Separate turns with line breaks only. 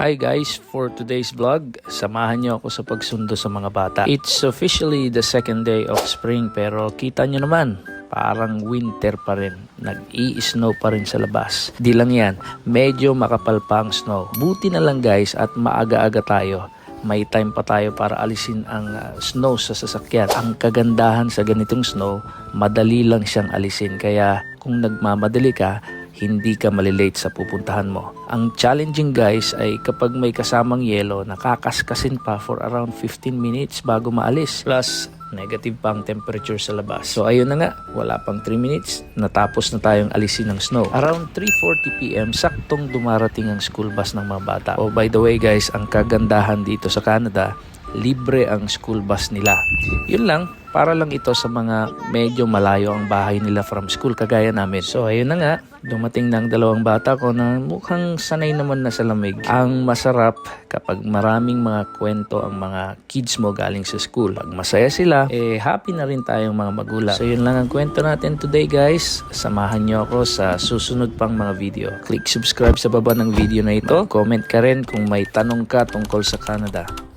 Hi guys, for today's vlog, samahan niyo ako sa pagsundo sa mga bata. It's officially the second day of spring pero kita nyo naman, parang winter pa rin. Nag-i-snow pa rin sa labas. Di lang yan, medyo makapal pa ang snow. Buti na lang guys at maaga-aga tayo. May time pa tayo para alisin ang uh, snow sa sasakyan. Ang kagandahan sa ganitong snow, madali lang siyang alisin. Kaya kung nagmamadali ka, hindi ka malilate sa pupuntahan mo. Ang challenging guys ay kapag may kasamang yelo, nakakaskasin pa for around 15 minutes bago maalis. Plus, negative pa ang temperature sa labas. So ayun na nga, wala pang 3 minutes, natapos na tayong alisin ng snow. Around 3.40pm, saktong dumarating ang school bus ng mga bata. Oh by the way guys, ang kagandahan dito sa Canada, libre ang school bus nila. Yun lang, para lang ito sa mga medyo malayo ang bahay nila from school kagaya namin. So ayun na nga, dumating na ang dalawang bata ko na mukhang sanay naman na sa lamig. Ang masarap kapag maraming mga kwento ang mga kids mo galing sa school. Pag masaya sila, eh happy na rin tayong mga magulang. So yun lang ang kwento natin today guys. Samahan nyo ako sa susunod pang mga video. Click subscribe sa baba ng video na ito. Comment ka rin kung may tanong ka tungkol sa Canada.